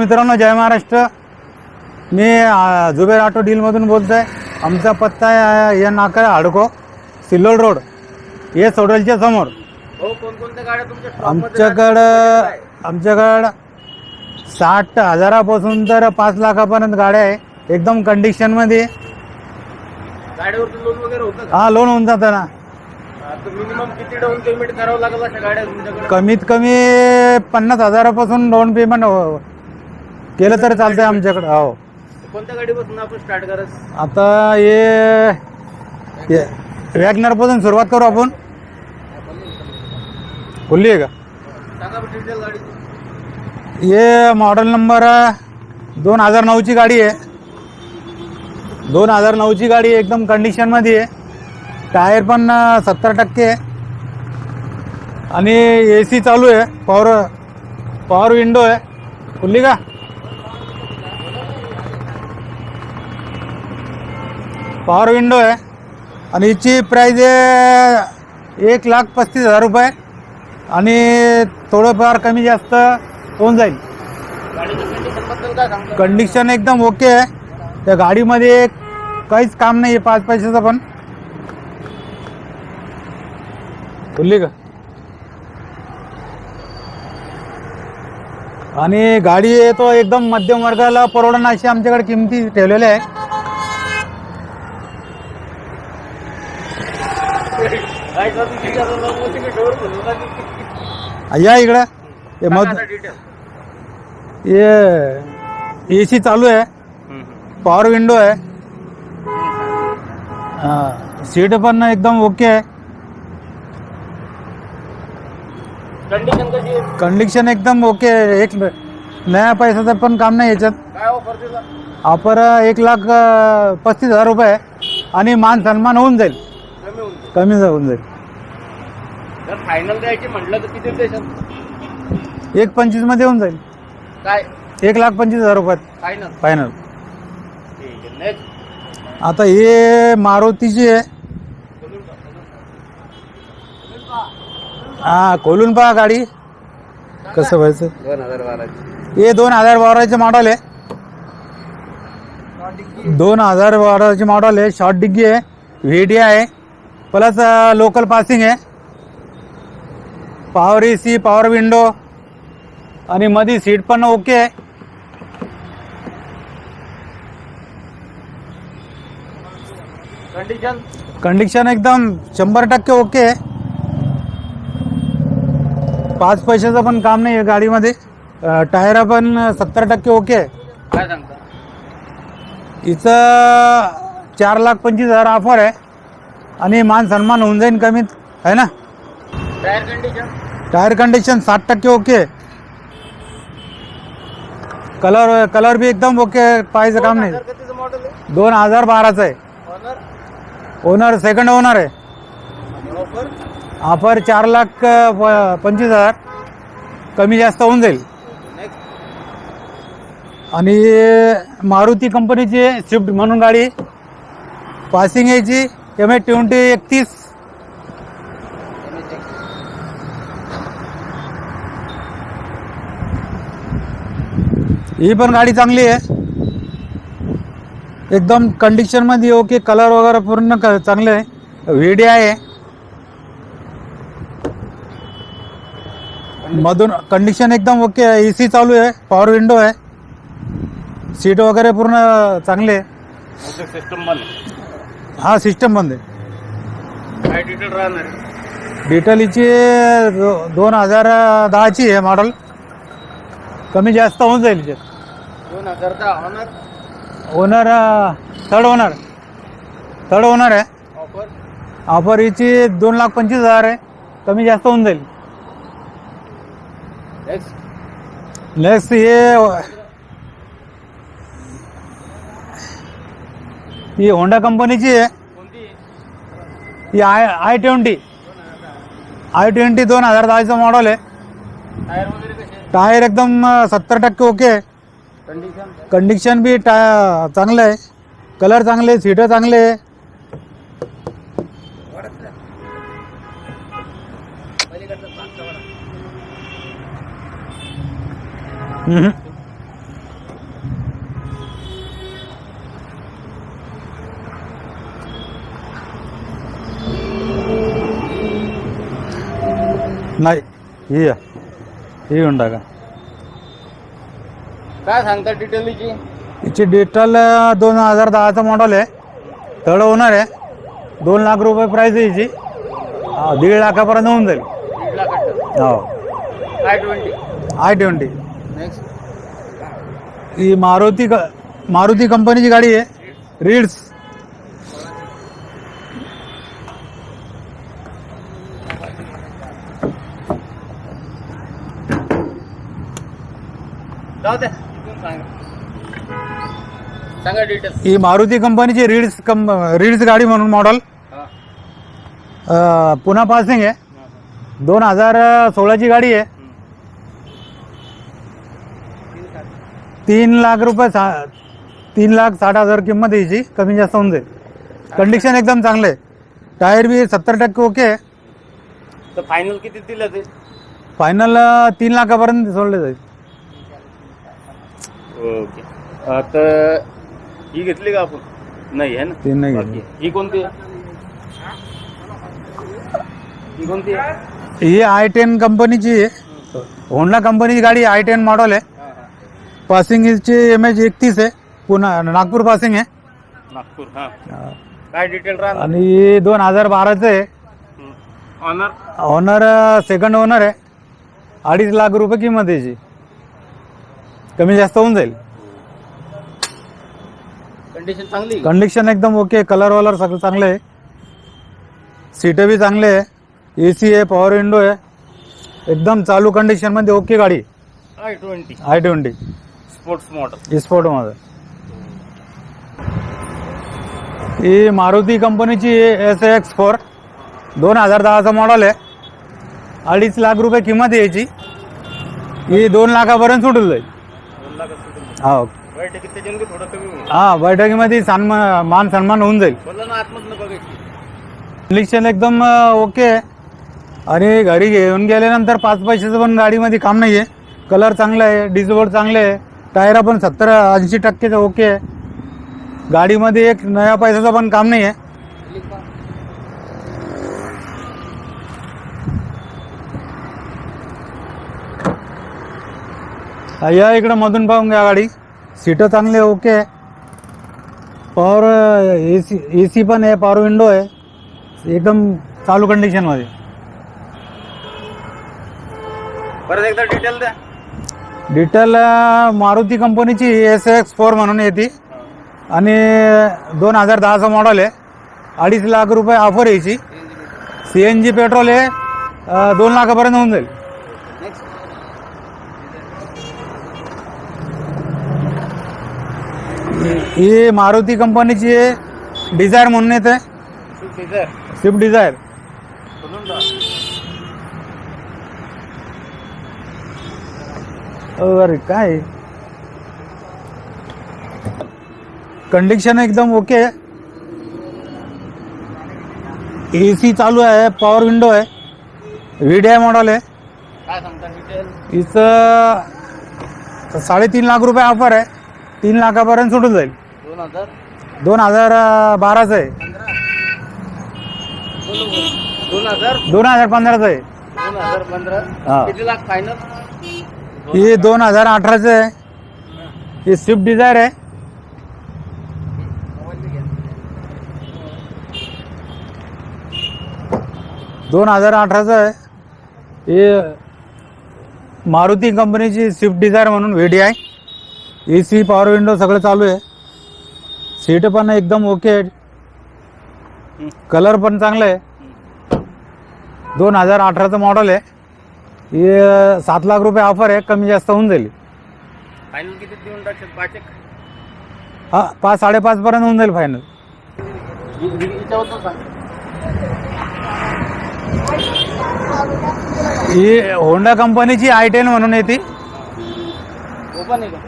मित्रांनो जय महाराष्ट्र. मी जुबेर ऑटो डीलमधून बोलतो आहे आमचा पत्ता आहे या नाका हडको सिल्लोड रोड. हे सोडलच्या समोर. हो कोणकोणत्या गाड्या तुमच्या stock मध्ये आमच्याकडं आहेत? आमच्याकडं साठ हजारापासून तर पाच लाखापर्यंत गाड्या आहे. एकदम कंडिशनमध्ये गाडीवरती लोन वगैरे होतं का? हा लोन होऊन जातं ना. मिनिमम किती डाऊन पेमेंट करावं लागेल अशा गाड्या तुमच्याकडे? कमीत कमी पन्नास हजारापासून लोन पेमेंट केलं तर चालतंय आमच्याकडं हो. कोणत्या गाडीपासून आपण स्टार्ट करायचं? आता हे वॅगनरपासून सुरुवात करू आपण. खुल्ली आहे का? सांगा डिटेल गाडीची हे मॉडेल नंबर दोन हजार नऊची गाडी आहे. दोन हजार नऊची गाडी एकदम कंडिशनमध्ये आहे. टायर पण सत्तर टक्के आहे. आणि ए सी चालू आहे. पॉवर पॉवर विंडो आहे. खुल्ली का? पॉवर विंडो आहे. आणि हिची प्राईज आहे एक लाख पस्तीस हजार रुपये. आणि थोडंफार कमी जास्त होऊन जाईल. कंडिशन एकदम ओके आहे. त्या गाडीमध्ये काहीच काम नाही आहे पाच पैशाचं पण. खुल्ली का? आणि गाडी तो एकदम मध्यम वर्गाला परवडणं अशी आमच्याकडे किमती ठेवलेल्या आहे काय करतो विचारून जाऊ मग तुम्ही डोर खोलू का ती? या इकडं. हे मध हे ए सी चालू आहे. पॉवर विंडो आहे. हा, सीट पण एकदम ओके आहे. कंडिशन कशी आहे? कंडिशन एकदम ओके आहे. एक नया पैशाचं पण काम नाही याच्यात. काय ऑफर दिला ऑफर एक लाख अं, पस्तीस हजार रुपये आहे. आणि मान सन्मान होऊन जाईल. कमी होऊन जाईल. कमी होऊन जाईल. जर फायनल द्यायची म्हटलं तर किती द्यायचं एक पंचवीसमध्ये होऊन जाईल. काय? एक लाख पंचवीस हजार रुपयात. फायनल फायनल ठीक आहे नेक्स्ट आता हे मारुतीची आहे. हा खोलून पहा गाडी. कसं व्हायचं? दोन हजार बाराची. हे दोन हजार बाराचे मॉडल आहे. दोन हजार बाराचे मॉडल आहे. शॉर्ट डिग्गी आहे. व्ही आहे. प्लस लोकल पासिंग आहे. Power A C power window आणि मध्ये सीट पण ओके आहे कंडिशन कंडिशन एकदम शंभर टक्के ओके आहे पाच पैशाचं पण काम नाही आहे गाडीमध्ये टायर पण सत्तर टक्के ओके आहे काय सांगता? हिचं चार लाख पंचवीस हजार ऑफर आहे. आणि मान सन्मान होऊन जाईल कमीत आहे ना? टायर कंडिशन टायर कंडिशन साठ टक्के ओके कलर कलर बी एकदम ओके पाहायचं काम नाही. कितीचं मॉडेल आहे? दोन हजार बाराचं आहे. ऑनर ओनर सेकंड ओनर आहे. ऑफर ऑफर चार लाख अ, प- पंचवीस हजार. कमी जास्त होऊन जाईल. नेक्स्ट आणि मारुती कंपनीची स्विफ्ट म्हणून गाडी. पासिंग यायची एम ए ट्वेंटी एकतीस. ही पण गाडी चांगली आहे. एकदम कंडिशनमध्ये ओके कलर वगैरे पूर्ण चांगले आहे. व्हिडी आहे. मधून कंडिशन एकदम ओके आहे. एसी चालू आहे. पॉवर विंडो आहे. सीट वगैरे पूर्ण चांगले आहे. सिस्टम बंद हा सिस्टम बंद आहे. काय डिटेल राहणार हिची दोन हजार दहाची आहे मॉडल कमी जास्त होऊन जाईल हिच्यात दोन हजार दहा owner third owner third owner आहे. ऑफर ऑफर हिची दोन लाख पंचवीस हजार आहे. कमी जास्त होऊन जाईल. नेक्स्ट नेक्स्ट हे ही होंडा कंपनीची आहे. कोणती? ही I I twenty I twenty दोन हजार दहाचं मॉडल आहे. टायर वगैरे कसे? टायर एकदम सत्तर टक्के ओके आहे. कंडिशन बी टा चांगलं आहे. कलर चांगले सीटं चांगले. नाही ही हे हुंडा का काय सांगता डिटेलची हिची डिटेल दोन हजार दहाचं मॉडेल आहे. थर्ड ओनर आहे. दोन लाख रुपये प्राईस आहे हिची हा, दीड लाखापर्यंत होऊन जाईल. दीड हो. काय ट्वेंटी आय ट्वेंटी नेक्स्ट ही मारुती क मारुती कंपनीची गाडी आहे. रीड्स जाऊ द्या. सांगा. सांगा डिटेल ही मारुती कंपनीची रीड्स कंप रीड्स गाडी म्हणून मॉडेल हां. पुन्हा पासिंग आहे. दोन हजार सोळाची गाडी आहे. तीन लाख रुपये सा तीन लाख साठ हजार किंमत आहे हिची. कमी जास्त होऊन जाईल. कंडिशन एकदम चांगलं आहे. टायर बी सत्तर टक्के ओके आहे. तर फायनल किती दिलं ते? फायनल तीन लाखापर्यंत सोडले जाईल. ओके. तर ही घेतली का आपण? नाही आहे ना? तीन नाही. घेतली. ही कोणती आहे? ही कोणती आहे? ही आय टेन कंपनीची आहे. होंडा कंपनीची गाडी आय टेन मॉडेल आहे. हां, हां. पासिंग हिची एम एच एकतीस आहे. पुन्हा नागपूर पासिंग आहे. नागपूर हां. काय डिटेल राहणार? आणि ही दोन हजार बाराचं आहे. ऑनर ऑनर सेकंड ओनर आहे. अडीच लाख रुपये किंमत याची. कमी जास्त होऊन जाईल. कंडिशन चांगली. कंडिशन एकदम ओके कलर वलर सगळं चांगलं आहे. सीटं बी चांगले आहे. ए सी आहे पॉवर विंडो आहे. एकदम चालू कंडिशनमध्ये ओके गाडी. I twenty I twenty sports model स्पोर्टमध्ये ही मारुती कंपनीची एस एक्स फोर दोन हजार दहाचं मॉडेल आहे. अडीच लाख रुपये किंमत आहे याची ही दोन लाखापर्यंत सुटून जाईल. हा. थोडं कमी होईल. हा बैठकीमध्ये सन्मान मान सन्मान होऊन जाईल. बोललं ना आतमधनं बघायची. कंडिशन एकदम अं, ओके आहे. आणि घरी घेऊन गेल्यानंतर पाच पैशाचं पण गाडीमध्ये काम नाही आहे कलर चांगला आहे डिझबोर्ड चांगले आहे. टायरा पण सत्तर ऐंशी टक्केचं ओके आहे. गाडीमध्ये एक नया पैशाचं पण काम नाही आहे या इकडं मधून पाहून घ्या गाडी. सीटं चांगले ओके आहे. Power A C A C पण आहे पॉवर विंडो आहे. एकदम चालू कंडिशनमध्ये परत एकदा डिटेल द्या. डिटेल मारुती कंपनीची एस एक्स फोर म्हणून येते आणि दोन हजार दहाचं मॉडेल आहे. अडीच लाख रुपये ऑफर यायची सी एन जी पेट्रोल आहे दोन लाखापर्यंत होऊन जाईल. ही मारुती कंपनीची डिझायर म्हणून येते स्विफ्ट डिझायर अरे काय? कंडिशन एकदम ओके ए सी चालू आहे पॉवर विंडो आहे. व्ही डी आय मॉडेल आहे. हिचं साडेतीन लाख रुपये ऑफर आहे. तीन लाखापर्यंत सुटून जाईल. दोन हजार? दोन हजार बाराचं आहे. दोन हजार? दोन हजार पंधराचं आहे. दोन हजार पंधरा? हा. किती लाख फायनल ही दोन हजार अठराचं आहे. ही स्विफ्ट डिझायर आहे. दोन हजार अठराचं आहे. हे मारुती कंपनीची स्विफ्ट डिझायर म्हणून V D I A C power window सगळं चालू आहे. सीट पण एकदम ओके आहे. कलर पण चांगलं आहे. दोन हजार अठराचं मॉडेल आहे. हे सात लाख रुपये ऑफर आहे. कमी जास्त होऊन जाईल. फायनल किती देऊन टाकतात पाच एक? हा पाच साडेपाच पर्यंत होऊन जाईल फायनल ही होंडा कंपनीची आय टेन म्हणून येते ओपन आहे का?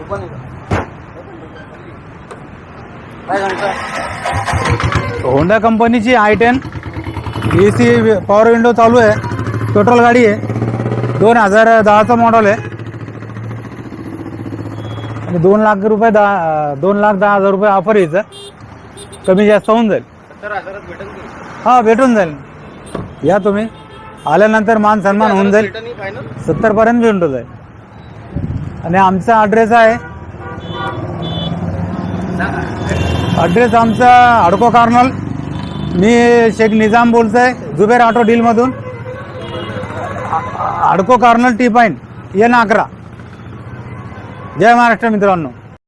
ओपन आहे का? काय सांगता होंडा कंपनीची I ten A C power window चालू आहे. पेट्रोल गाडी आहे. दोन हजार दहाचं मॉडेल आहे. आणि दोन लाख रुपये दहा दोन लाख दहा हजार रुपये ऑफर यायचं. कमी जास्त होऊन जाईल. हा भेटून जाईल. या तुम्ही. आल्यानंतर मान सन्मान होऊन जाईल. सत्तरपर्यंत भेटून जाईल. आणि आमचा ॲड्रेस आहे. ॲड्रेस आमचा अडको कार्नल. मी शेख निजाम बोलतो आहे जुबेर ऑटो डीलमधून. अडको कार्नल टी पाईन एन अकरा जय महाराष्ट्र मित्रांनो.